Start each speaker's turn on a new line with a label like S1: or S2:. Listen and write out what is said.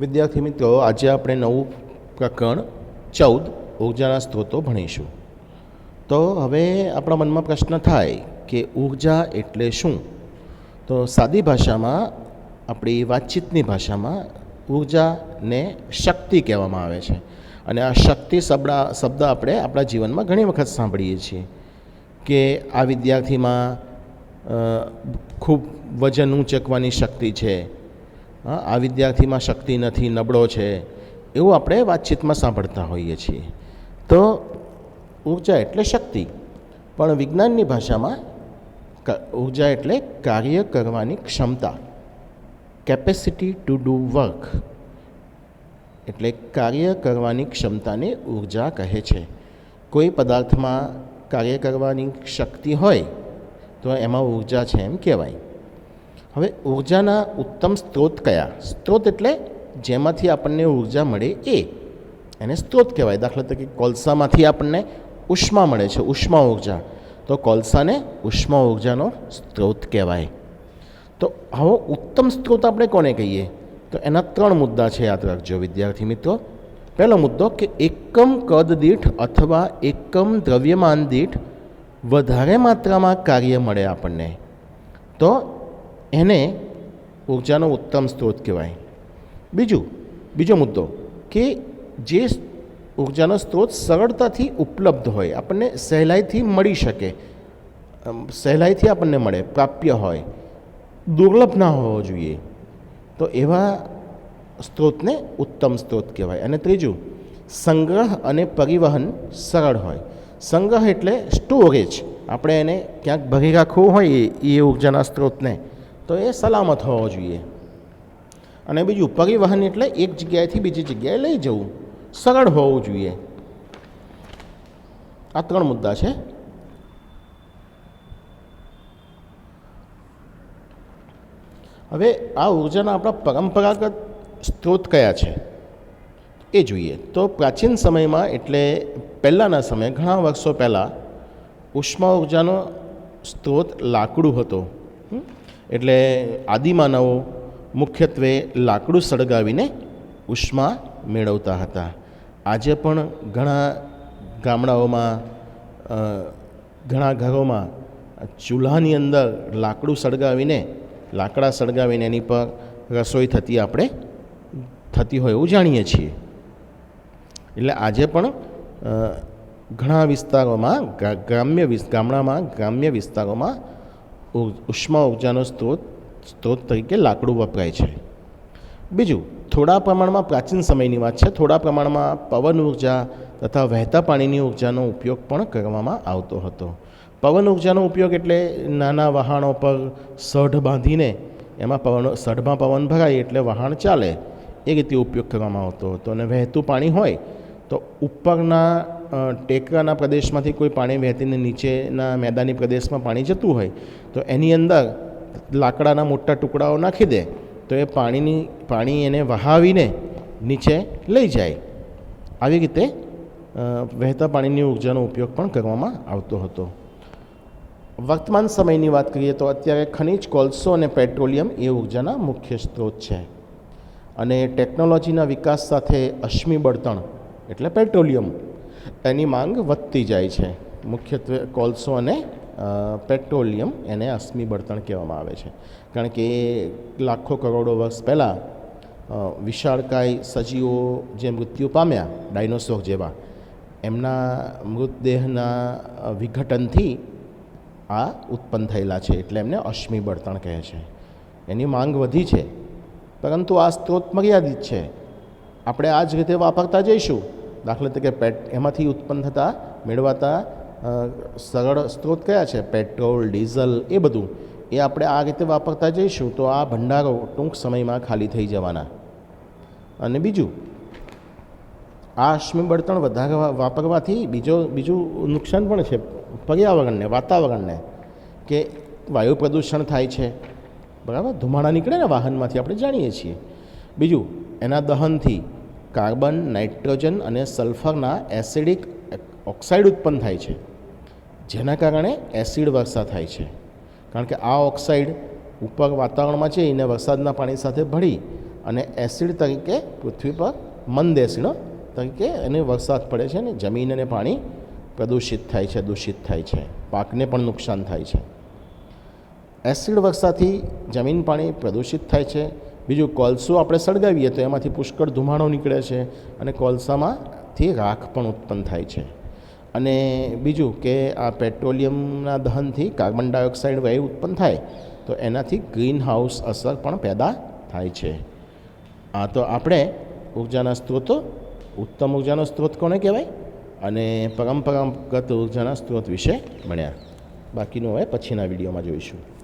S1: વિદ્યાર્થી મિત્રો, આજે આપણે નવું પ્રકરણ ચૌદ ઉર્જાના સ્ત્રોતો ભણીશું. તો હવે આપણા મનમાં પ્રશ્ન થાય કે ઊર્જા એટલે શું? તો સાદી ભાષામાં, આપણી વાતચીતની ભાષામાં ઉર્જાને શક્તિ કહેવામાં આવે છે. અને આ શક્તિ શબ્દ શબ્દ આપણે આપણા જીવનમાં ઘણી વખત સાંભળીએ છીએ કે આ વિદ્યાર્થીમાં ખૂબ વજન ઊંચકવાની શક્તિ છે. આ વિદ્યાર્થીમાં શક્તિ નથી, નબળો છે, એવું આપણે વાતચીતમાં સાંભળતા હોઈએ છીએ. તો ઊર્જા એટલે શક્તિ, પણ વિજ્ઞાનની ભાષામાં ઊર્જા એટલે કાર્ય કરવાની ક્ષમતા કેપેસિટી ટુ ડુ વર્ક એટલે કાર્ય કરવાની ક્ષમતાને ઊર્જા કહે છે. કોઈ પદાર્થમાં કાર્ય કરવાની શક્તિ હોય, તો એમાં ઊર્જા છે એમ કહેવાય. હવે ઉર્જાના ઉત્તમ સ્ત્રોત કયા? સ્ત્રોત એટલે જેમાંથી આપણને ઊર્જા મળે એ. એને સ્ત્રોત કહેવાય. દાખલા તરીકે કોલસામાંથી આપણને ઉષ્મા મળે છે, ઉષ્મા ઊર્જા. તો કોલસાને ઉષ્મા ઉર્જાનો સ્ત્રોત કહેવાય. તો હવે ઉત્તમ સ્ત્રોત આપણે કોને કહીએ? તો એના ત્રણ મુદ્દા છે યાદ રાખજો વિદ્યાર્થી મિત્રો. પહેલો મુદ્દો કે એકમ કદ દીઠ અથવા એકમ દ્રવ્યમાન દીઠ વધારે માત્રામાં કાર્ય મળે આપણને. તો એને ઉર્જાનો ઉત્તમ સ્ત્રોત કહેવાય. બીજું, બીજો મુદ્દો કે જે ઊર્જાનો સ્ત્રોત સરળતાથી ઉપલબ્ધ હોય, આપણને સહેલાઈથી મળી શકે સહેલાઈથી આપણને મળે, પ્રાપ્ય હોય, દુર્લભ ના હોવો જોઈએ, તો એવા સ્ત્રોતને ઉત્તમ સ્ત્રોત કહેવાય. અને ત્રીજું, સંગ્રહ અને પરિવહન સરળ હોય. સંગ્રહ એટલે સ્ટોરેજ. આપણે એને ક્યાંક ભરી રાખવું હોય એ- ઉર્જાના સ્ત્રોતને. તો એ સલામત હોવો જોઈએ. અને બીજું, પરિવહન એટલે એક જગ્યાએથી બીજી જગ્યાએ લઈ જવું. સરળ હોવું જોઈએ. આ ત્રણ મુદ્દા છે. હવે આ ઉર્જાના આપણા પરંપરાગત સ્ત્રોત કયા છે? એ જોઈએ. તો પ્રાચીન સમયમાં એટલે પહેલાંના સમયે, ઘણા વર્ષો પહેલાં ઉષ્મા ઉર્જાનો સ્ત્રોત લાકડું હતો? એટલે આદિમાનવો મુખ્યત્વે લાકડું સળગાવીને ઉષ્મા મેળવતા હતા. આજે પણ ઘણા ગામડાઓમાં ઘણા ઘરોમાં ચૂલાની અંદર લાકડું સળગાવીને, લાકડા સળગાવીને એની પર રસોઈ થતી આપણે થતી હોય એવું જાણીએ છીએ. એટલે આજે પણ ઘણા વિસ્તારોમાં ગ્રામ્ય ગામડામાં, ગ્રામ્ય વિસ્તારોમાં ઉષ્મા ઉર્જાનો સ્ત્રોત સ્ત્રોત તરીકે લાકડું વપરાય છે. બીજું, થોડા પ્રમાણમાં પ્રાચીન સમયની વાત છે. થોડા પ્રમાણમાં પવન ઊર્જા તથા વહેતા પાણીની ઉર્જાનો ઉપયોગ પણ કરવામાં આવતો હતો. પવન ઉર્જાનો ઉપયોગ એટલે નાના વહાણો પર સઢ બાંધીને એમાં પવન, સઢમાં પવન ભરાય એટલે વહાણ ચાલે એ રીતે ઉપયોગ કરવામાં આવતો હતો. અને વહેતું પાણી હોય તો ઉપરના ટેકરાના પ્રદેશમાંથી કોઈ પાણી વહેતીને નીચેના મેદાની પ્રદેશમાં પાણી જતું હોય, તો એની અંદર લાકડાના મોટા ટુકડાઓ નાખી દે, તો એ પાણીની, પાણી એને વહાવીને નીચે લઈ જાય. આવી રીતે વહેતા પાણીની ઉર્જાનો ઉપયોગ પણ કરવામાં આવતો હતો. વર્તમાન સમયની વાત કરીએ તો અત્યારે ખનિજ, કોલસો અને પેટ્રોલિયમ એ ઉર્જાના મુખ્ય સ્ત્રોત છે. અને ટેકનોલોજીના વિકાસ સાથે અશ્મિ બળતણ એટલે પેટ્રોલિયમ એની માંગ વધતી જાય છે. મુખ્યત્વે કોલસો અને પેટ્રોલિયમ એને અશ્મિ બળતણ કહેવામાં આવે છે. કારણ કે લાખો કરોડો વર્ષ પહેલાં વિશાળકાય સજીવો જે મૃત્યુ પામ્યા, ડાયનોસોર જેવા, એમના મૃતદેહના વિઘટનથી આ ઉત્પન્ન થયેલા છે એટલે એમને અશ્મિ બળતણ કહે છે. એની માંગ વધી છે. પરંતુ આ સ્ત્રોત મર્યાદિત છે. આપણે આ જ રીતે વાપરતા જઈશું. દાખલા તરીકે પેટ, એમાંથી ઉત્પન્ન થતા, મેળવાતા સરળ સ્ત્રોત કયા છે? પેટ્રોલ, ડીઝલ, એ બધું. એ આપણે આ રીતે વાપરતા જઈશું તો આ ભંડારો ટૂંક સમયમાં ખાલી થઈ જવાના. અને બીજું આ અશ્મિ બળતણ વધારે વાપરવાથી બીજો, બીજું નુકસાન પણ છે, પર્યાવરણને, વાતાવરણને, કે વાયુ પ્રદૂષણ થાય છે. બરાબર? ધુમાડા નીકળે ને વાહનમાંથી, આપણે જાણીએ છીએ. બીજું, એના દહનથી કાર્બન, નાઇટ્રોજન અને સલ્ફરના એસિડિક ઓક્સાઇડ ઉત્પન્ન થાય છે. જેના કારણે એસિડ વર્ષા થાય છે. કારણ કે આ ઓક્સાઇડ ઉપર વાતાવરણમાં છે, એને વરસાદના પાણી સાથે ભળી અને એસિડ તરીકે પૃથ્વી પર મંદ એસિડ તરીકે એને વરસાદ પડે છે અને જમીન અને પાણી પ્રદૂષિત થાય છે, દૂષિત થાય છે. પાકને પણ નુકસાન થાય છે. એસિડ વર્ષાથી જમીન પાણી પ્રદૂષિત થાય છે. બીજું કોલસો આપણે સળગાવીએ તો એમાંથી પુષ્કળ ધુમાડો નીકળે છે અને કોલસામાંથી રાખ પણ ઉત્પન્ન થાય છે. અને બીજું કે આ પેટ્રોલિયમના દહનથી કાર્બન ડાયોક્સાઇડ વાયુ ઉત્પન્ન થાય તો એનાથી ગ્રીન હાઉસ અસર પણ પેદા થાય છે. આ તો આપણે ઉર્જાના સ્ત્રોતો, ઉત્તમ ઉર્જાનો સ્ત્રોત કોને કહેવાય? અને પરંપરાગત ઉર્જાના સ્ત્રોત વિશે ભણ્યા. બાકીનું હવે પછીના વિડીયોમાં જોઈશું.